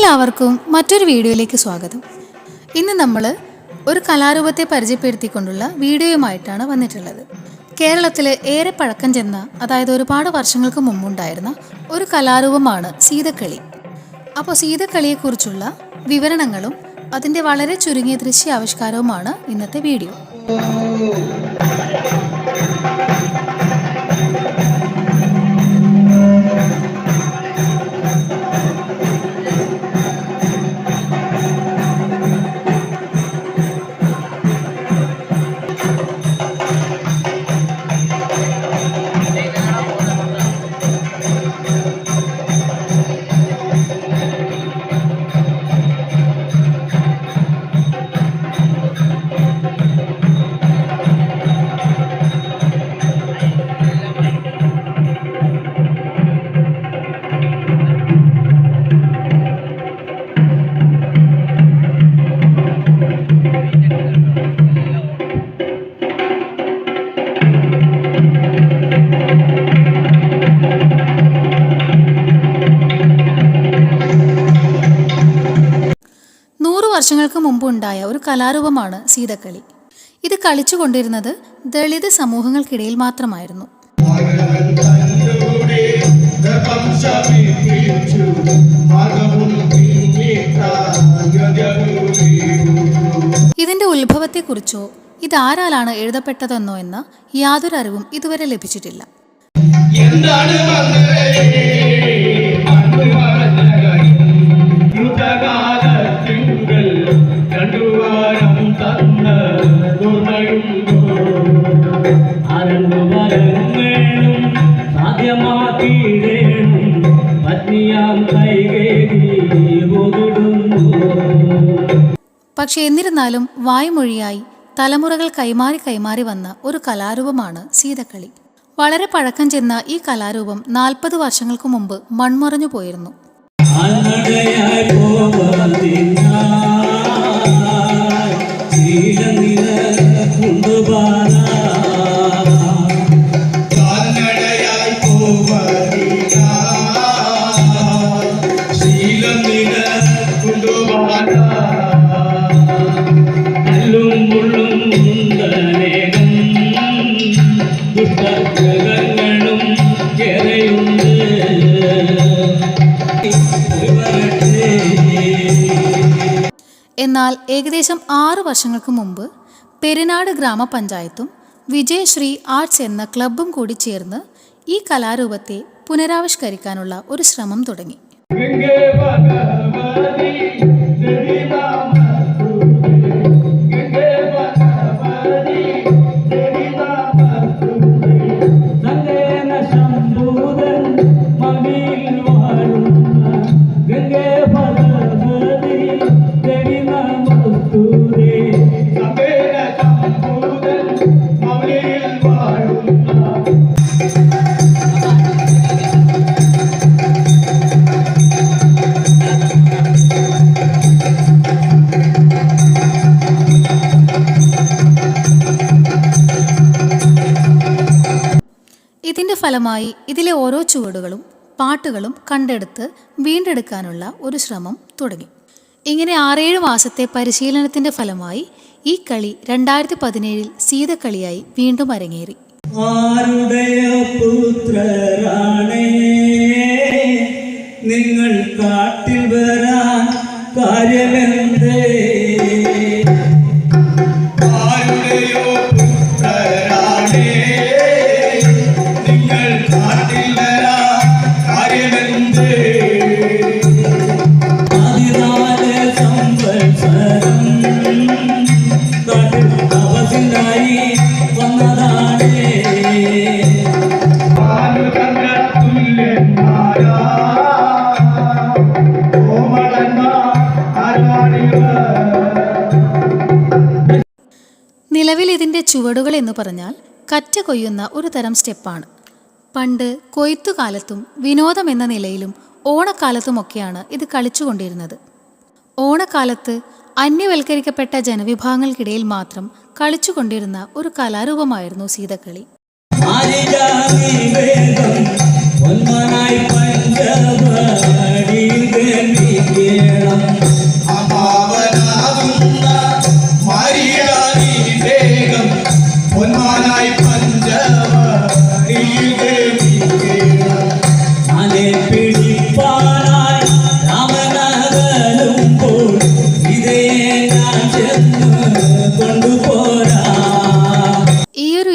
എല്ലാവർക്കും മറ്റൊരു വീഡിയോയിലേക്ക് സ്വാഗതം. ഇന്ന് നമ്മൾ ഒരു കലാരൂപത്തെ പരിചയപ്പെടുത്തിക്കൊണ്ടുള്ള വീഡിയോയുമായിട്ടാണ് വന്നിട്ടുള്ളത്. കേരളത്തിൽ ഏറെ പഴക്കം ചെന്ന അതായത് ഒരുപാട് വർഷങ്ങൾക്ക് മുമ്പുണ്ടായിരുന്ന ഒരു കലാരൂപമാണ് സീതക്കളി. അപ്പോൾ സീതക്കളിയെക്കുറിച്ചുള്ള വിവരണങ്ങളും അതിന്റെ വളരെ ചുരുങ്ങിയ ദൃശ്യാവിഷ്കാരവുമാണ് ഇന്നത്തെ വീഡിയോ. വർഷങ്ങൾക്ക് മുമ്പുണ്ടായ ഒരു കലാരൂപമാണ് സീതക്കളി. ഇത് കളിച്ചുകൊണ്ടിരുന്നത് ദളിത് സമൂഹങ്ങൾക്കിടയിൽ മാത്രമായിരുന്നു. ഇതിന്റെ ഉത്ഭവത്തെക്കുറിച്ചോ ഇതാരാലാണ് എഴുതപ്പെട്ടതെന്നോ എന്ന യാതൊരു അറിവും ഇതുവരെ ലഭിച്ചിട്ടില്ല. എന്താണ് പക്ഷെ എന്നിരുന്നാലും വായ്മൊഴിയായി തലമുറകൾ കൈമാറി കൈമാറി വന്ന ഒരു കലാരൂപമാണ് സീതക്കളി. വളരെ പഴക്കം ചെന്ന ഈ കലാരൂപം നാൽപ്പത് വർഷങ്ങൾക്ക് മുമ്പ് മൺമറഞ്ഞു പോയിരുന്നു. എന്നാൽ ഏകദേശം ആറ് വർഷങ്ങൾക്ക് മുമ്പ് പെരുനാട് ഗ്രാമപഞ്ചായത്തും വിജയശ്രീ ആർട്സ് എന്ന ക്ലബും കൂടി ചേർന്ന് ഈ കലാരൂപത്തെ പുനരാവിഷ്കരിക്കാനുള്ള ഒരു ശ്രമം തുടങ്ങി. ഫലമായി ഇതിലെ ഓരോ ചുവടുകളും പാട്ടുകളും കണ്ടെടുത്ത് വീണ്ടെടുക്കാനുള്ള ഒരു ശ്രമം തുടങ്ങി. ഇങ്ങനെ ആറേഴ് മാസത്തെ പരിശീലനത്തിന്റെ ഫലമായി ഈ കളി രണ്ടായിരത്തി പതിനേഴിൽ സീതക്കളിയായി വീണ്ടും അരങ്ങേറി. നിങ്ങൾ കാട്ടിൽ വരാൻ നിലവിൽ ഇതിന്റെ ചുവടുകൾ എന്ന് പറഞ്ഞാൽ കറ്റ കൊയ്യുന്ന ഒരു തരം സ്റ്റെപ്പാണ്. പണ്ട് കൊയ്ത്തുകാലത്തും വിനോദം എന്ന നിലയിലും ഓണക്കാലത്തുമൊക്കെയാണ് ഇത് കളിച്ചുകൊണ്ടിരുന്നത്. ഓണക്കാലത്ത് അന്യവൽക്കരിക്കപ്പെട്ട ജനവിഭാഗങ്ങൾക്കിടയിൽ മാത്രം കളിച്ചുകൊണ്ടിരുന്ന ഒരു കലാരൂപമായിരുന്നു സീതക്കളി. പൊന്മനായി പഞ്ചവടി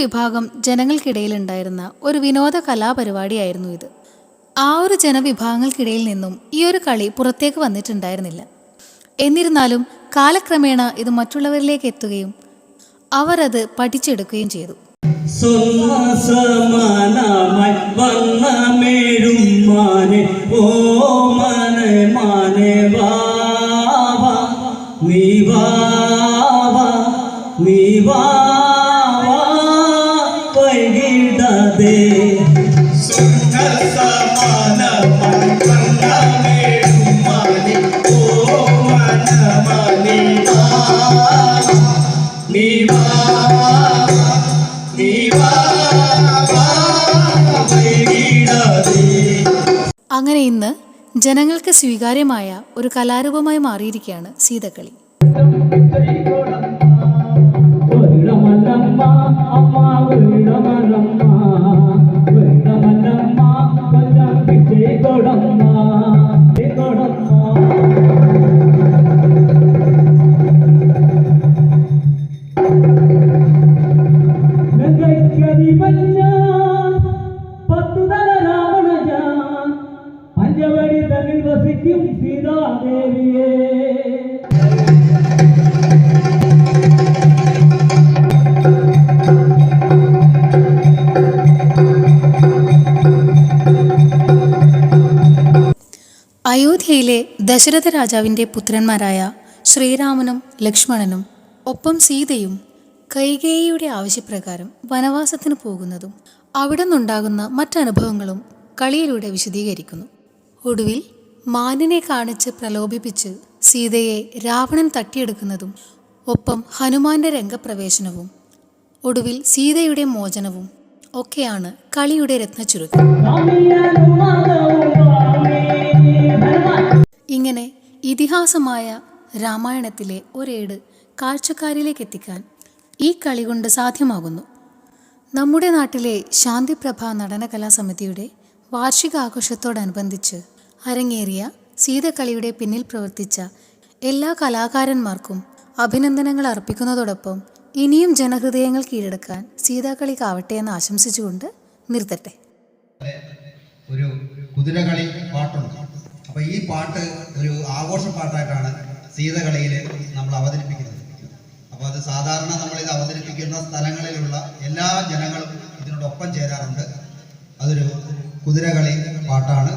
വിഭാഗം ജനങ്ങൾക്കിടയിലുണ്ടായിരുന്ന ഒരു വിനോദ കലാപരിപാടിയായിരുന്നു ഇത്. ആ ഒരു ജനവിഭാഗങ്ങൾക്കിടയിൽ നിന്നും ഈ ഒരു കളി പുറത്തേക്ക് വന്നിട്ടുണ്ടായിരുന്നില്ല. എന്നിരുന്നാലും കാലക്രമേണ ഇത് മറ്റുള്ളവരിലേക്ക് എത്തുകയും അവർ അത് പഠിച്ചെടുക്കുകയും ചെയ്തു. സമാനമായി വന്ന മേഴും അങ്ങനെ ഇന്ന് ജനങ്ങൾക്ക് സ്വീകാര്യമായ ഒരു കലാരൂപമായി മാറിയിരിക്കുകയാണ് സീതക്കളി. അമ്മ ദശരഥ രാജാവിന്റെ പുത്രന്മാരായ ശ്രീരാമനും ലക്ഷ്മണനും ഒപ്പം സീതയും കൈകേയിയുടെ ആവശ്യപ്രകാരം വനവാസത്തിന് പോകുന്നതും അവിടെ നിന്നുണ്ടാകുന്ന മറ്റനുഭവങ്ങളും കളിയിലൂടെ വിശദീകരിക്കുന്നു. ഒടുവിൽ മാനിനെ കാണിച്ച് പ്രലോഭിപ്പിച്ച് സീതയെ രാവണൻ തട്ടിയെടുക്കുന്നതും ഒപ്പം ഹനുമാന്റെ രംഗപ്രവേശനവും ഒടുവിൽ സീതയുടെ മോചനവും ഒക്കെയാണ് കളിയുടെ രത്നച്ചുരുക്കം. ഇതിഹാസമായ രാമായണത്തിലെ ഒരേട് കാഴ്ചക്കാരിലേക്ക് എത്തിക്കാൻ ഈ കളി കൊണ്ട് സാധ്യമാകുന്നു. നമ്മുടെ നാട്ടിലെ ശാന്തിപ്രഭ നടനകലാ സമിതിയുടെ വാർഷികാഘോഷത്തോടനുബന്ധിച്ച് അരങ്ങേറിയ സീതക്കളിയുടെ പിന്നിൽ പ്രവർത്തിച്ച എല്ലാ കലാകാരന്മാർക്കും അഭിനന്ദനങ്ങൾ അർപ്പിക്കുന്നതോടൊപ്പം ഇനിയും ജനഹൃദയങ്ങൾ കീഴടക്കാൻ സീതാക്കളിക്കാവട്ടെ എന്ന് ആശംസിച്ചുകൊണ്ട് നിർത്തട്ടെ. ഒരു കുതിരകളി പാട്ടുണ്ട്. അപ്പൊ ഈ പാട്ട് ഒരു ആഘോഷ പാട്ടായിട്ടാണ് സീതകളിയിൽ നമ്മൾ അവതരിപ്പിക്കുന്നത്. അപ്പോൾ അത് സാധാരണ നമ്മൾ ഇത് അവതരിപ്പിക്കുന്ന സ്ഥലങ്ങളിലുള്ള എല്ലാ ജനങ്ങളും ഇതിനോടൊപ്പം ചേരാറുണ്ട്. അതൊരു കുതിരകളി പാട്ടാണ്.